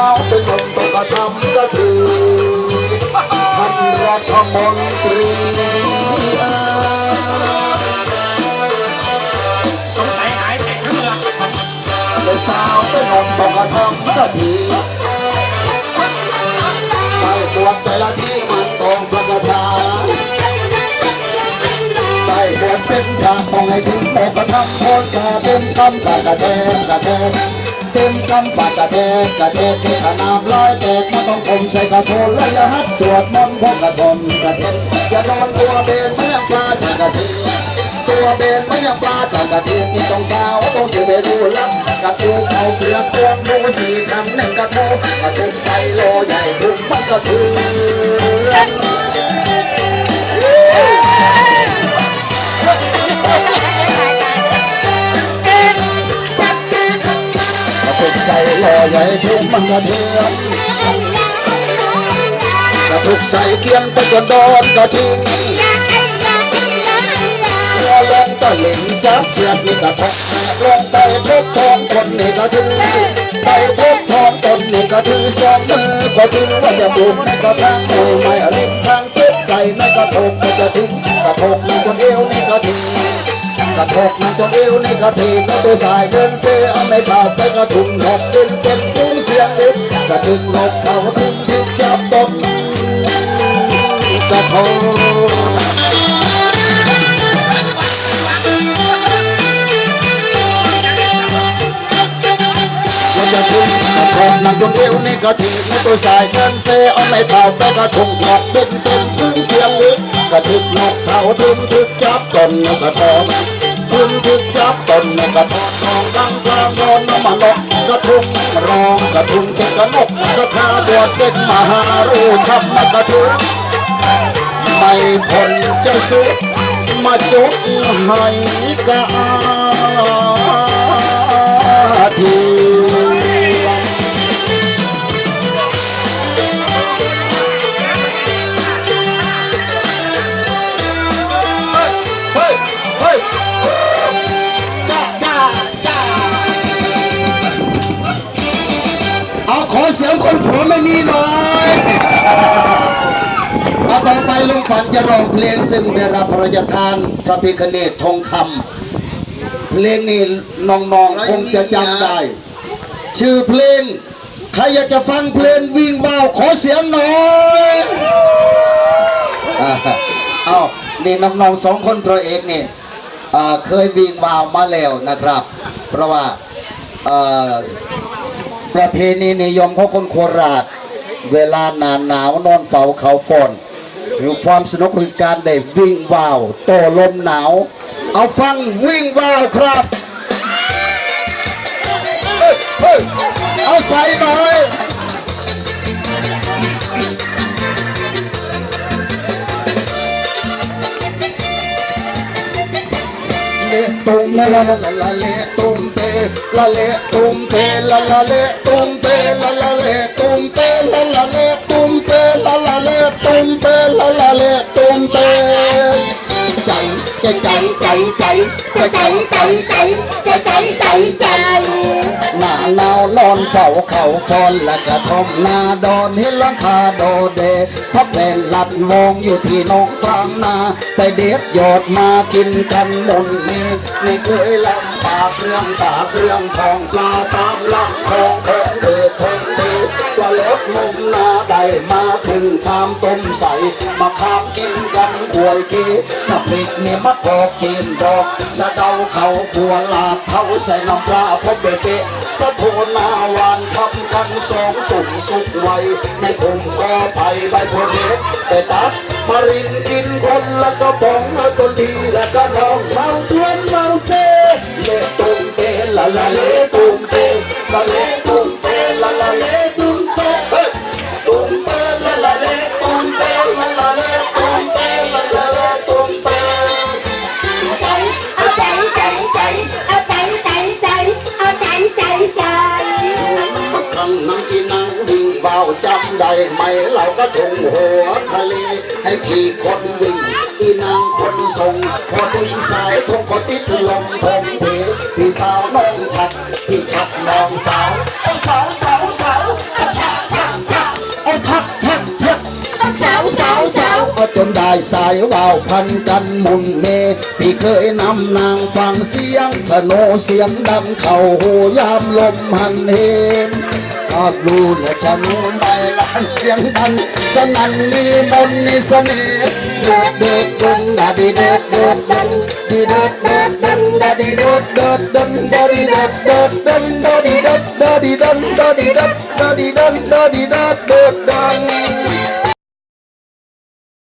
าวเป็นคนตกกระทำก็คือท่านรัฐมนตรีสงสัยหายแตกทั้งเมืองเป็นสาวเป็นคนตกกระทำก็คือไปตรวจแต่ละที่มันตรงประกาศไปบวชเป็นพระต้องให้ถึงตกกระทำโทษกาเต็มคำกะกะแทกกะแทก เต็มกำปากกะเทกกะเทกที่ขนาบลอยเตกมาต้องคมใส่กระโถนและอย่าฮัดสวดมนต์พกกระทมกระเทกอย่าโดนตัวเบนไม่ยังปลาจากกะเทตัวเบนไม่ยังปลาจากกะเทนี่ต้องสาวต้องเสียไปดูลับกระทูเขาเปลือกพวมูสีคำหนึ่งกระทูกระทุกใส่โลใหญ่ทุกมันกระทื ใหญ่ทุกมันกระเทือนกระทุกใส่เกียนไปจนโดนกระทิ้งเมื่อลงตะหลิงจับเชือกนี่กระทบลงไปทบทองคนนี่กระถือไปทบทองตนนี่กระถือสองมือก็ถือว่าจะบุกในกระทางโอยไม่ริมทางเก็บใจในกระทกมันจะทิ้งกระทกมันจนเอวนี่กระทิ้งกระทกมันจนเอวนี่กระทิ้งก็ตัวสายเดินเซเอาไม่เท่าไปกระทุ่งนกเป็นเป็นฟุ้ เสียงเล็กกระถึงนกเขาถึงถึงจับตนกระทงมันจะถึงกระทงนำจนเอวนี่กระถิ่นในตัวสายเงินเซเอาไม่เท่าไปกระทงหลอกเป็นเป็นถึงเสียงลึกกระถึกนกเขาถึงถึกจับตนกระทองถึงถึกจับตนกระทองทองตั้งกลางโดนน้ำมันลกก ทุนทุกนกกระทาบวชเป็นมหารูชับมกทุไม่ผลจะสุมาจุให้ยกา ผัวไม่มีหน่อยเอาต่อไปลุงฝันจะร้องเพลงซึ่งได้รับพระราชทานพระพิคเนตทองคำเพลงนี้น้องๆคงจะจำได้ ชื่อเพลงใครอยากจะฟังเพลงวิ่งว่าวขอเสียงหน่อยอ่าเอานี่น้องๆสองคนพระเอกนี่อ่าเคยวิ่งว่าวมาแล้วนะครับ เพราะว่าเอ่อประเพณีนิยมของคนโคราช เวลาหนาหนาวนอนเฝ้าเขาฝนหรือความสนุกคือการได้วิ่งว่าวโตลมหนาว เอาฟังวิ่งว่าวครับเอาใส่หน่อยเลตุ้มละละละละเลตุ้ม ละเลตุ้มเตละละเลตุ้มเตละละเลตุ้มเตละละเลตุ้มเตละละเลตุ้มเตละละเลตุ้มเตใจใจใจใจใจใจใจใจใจใจใจใจ เฝ้าเขาคอนและกระทมนาดอนเห็นลังคาโดเดพับแผ่นหลัดมองอยู่ที่นอกกลางนา ไปเด็ดยอดมากินกันมุนนี้ไม่เคยลำบากเรื่องตากเรื่องทองปลาตามลำคลอง ว่ารถมุมนาได้มาถึงชามต้มใส มาคาบกินกันควยกีน้ำพริกเนี่ยมะกอกกินดอกสะเดาเขาขัวลาบเขาใส่น้ำปลาพบเป๊ะสะโพนาวานทำกันสองตุ่มสุกไวในกลุ่มก็ไปใบโพเล็กแต่ตัดมารินกินคนละกระป๋อง ใหม่เราก็ถุงหัวทะเล ให้พี่คนวิ่งพี่นางคนส่งพอถึงสายทงกคนติดลมทงเทพี่สาวน้องชัดพี่ชัดน้องสาวเอาสาวสาวสาวเอาชักชักชักเอาชักชักชักเอาสาวสาวสาวเอาจนได้สายวาวพันกันมุนเมพี่เคยนำนางฟังเสียงชะโนเสียงดังเข่าโหยามลมหันเหน หากดูและจะโนใบลานเสียงดังสนั่นมีมนมีเสน่ห์เด็ดเด็ดเดินดาดีเด็ดเด็ดเดินดีเด็ดเด็ดเดินดาดีเด็ดเด็ดเดินดาดีเด็ดเด็ดเดินดาดีเด็ดดาดีเดินดาดีเด็ดดาดีเดินดาดีเด็ดเด็ดเดิน